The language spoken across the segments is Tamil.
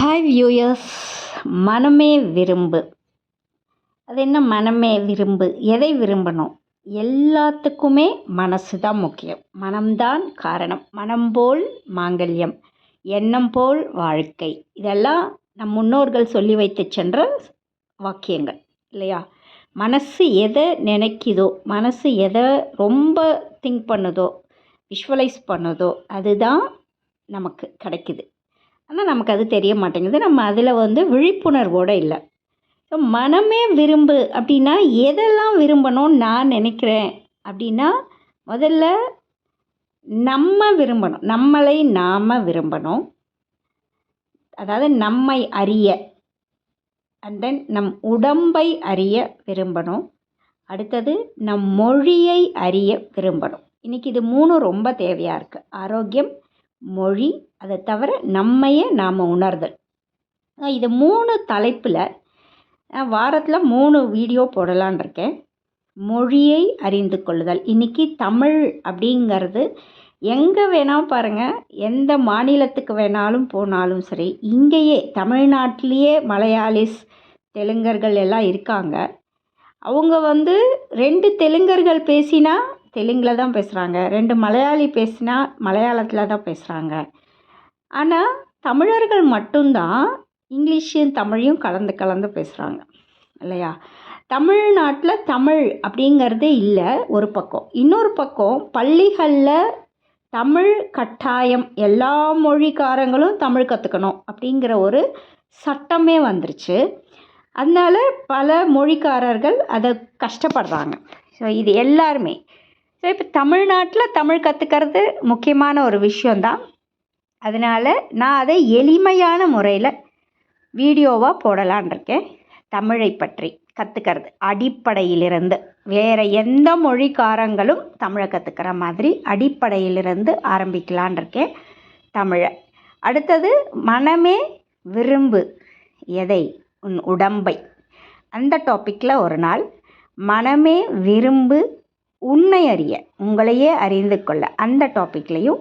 ஹாய் வியூயர்ஸ் மனமே விரும்பு. அது என்ன மனமே விரும்பு? எதை விரும்பணும்? எல்லாத்துக்குமே மனசு தான் முக்கியம். மனம்தான் காரணம். மனம் போல் மாங்கல்யம். எண்ணம் போல் வாழ்க்கை. இதெல்லாம் நம் முன்னோர்கள் சொல்லி வைத்து சென்ற வாக்கியங்கள். இல்லையா? மனசு எதை நினைக்குதோ மனசு எதை ரொம்ப திங்க் பண்ணுதோ விஷுவலைஸ் பண்ணுதோ அதுதான் நமக்கு கிடைக்குது. ஆனால் நமக்கு அது தெரிய மாட்டேங்குது. நம்ம அதில் வந்து விழிப்புணர்வோடு இல்லை. ஸோ மனமே விரும்பு அப்படின்னா எதெல்லாம் விரும்பணும்னு நான் நினைக்கிறேன் அப்படின்னா முதல்ல நம்ம விரும்பணும். நம்மளை நாம் விரும்பணும். அதாவது நம்மை அறிய. அண்ட் தென் நம் உடம்பை அறிய விரும்பணும். அடுத்தது நம் மொழியை அறிய விரும்பணும். இன்றைக்கி இது மூணும் ரொம்ப தேவையாக இருக்குது ஆரோக்கியம் மொழி அதை தவிர நம்மையே நாம் உணர்தல். இது மூணு தலைப்பில் வாரத்தில் மூணு வீடியோ போடலான் இருக்கேன். மொழியை அறிந்து கொள்ளுதல். இன்றைக்கி தமிழ் அப்படிங்கிறது எங்கே வேணால் பாருங்கள் எந்த மாநிலத்துக்கு வேணாலும் போனாலும் சரி இங்கேயே தமிழ்நாட்டிலேயே மலையாளிஸ் தெலுங்கர்கள் எல்லாம் இருக்காங்க. அவங்க வந்து ரெண்டு தெலுங்கர்கள் பேசினா தெலுங்கில் தான் பேசுகிறாங்க ரெண்டு மலையாளி பேசினா மலையாளத்தில் தான் பேசுகிறாங்க ஆனால் தமிழர்கள் மட்டும்தான் இங்கிலீஷும் தமிழையும் கலந்து கலந்து பேசுகிறாங்க இல்லையா? தமிழ்நாட்டில் தமிழ் அப்படிங்கிறதே இல்லை ஒரு பக்கம். இன்னொரு பக்கம் பள்ளிகளில் தமிழ் கட்டாயம் எல்லா மொழிக்காரங்களும் தமிழ் கற்றுக்கணும் அப்படிங்கிற ஒரு சட்டமே வந்துருச்சு. அதனால் பல மொழிக்காரர்கள் அதை கஷ்டப்படுறாங்க. ஸோ இது எல்லாருமே. ஸோ இப்போ தமிழ்நாட்டில் தமிழ் கற்றுக்கிறது முக்கியமான ஒரு விஷயந்தான் அதனால் நான் அதை எளிமையான முறையில் வீடியோவாக போடலான் இருக்கேன். தமிழை பற்றி கற்றுக்கிறது அடிப்படையிலிருந்து வேறு எந்த மொழிக்காரங்களும் தமிழை கற்றுக்கிற மாதிரி அடிப்படையிலிருந்து ஆரம்பிக்கலான் இருக்கேன் தமிழை. அடுத்தது மனமே விரும்பு எதை? உன் உடம்பை. அந்த டாப்பிக்கில் ஒரு நாள் மனமே விரும்பு உண்மை அறிய உங்களையே அறிந்து கொள்ள அந்த டாப்பிக்லேயும்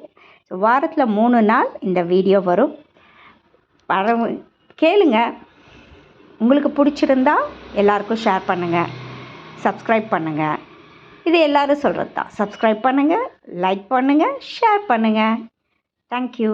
வாரத்தில் மூணு நாள் இந்த வீடியோ வரும். வர கேளுங்க. உங்களுக்கு பிடிச்சிருந்தா எல்லாருக்கும் ஷேர் பண்ணுங்கள் சப்ஸ்கிரைப் பண்ணுங்கள் இது எல்லோரும் சொல்கிறது தான் சப்ஸ்கிரைப் பண்ணுங்கள் லைக் பண்ணுங்கள் ஷேர் பண்ணுங்கள் தேங்க்யூ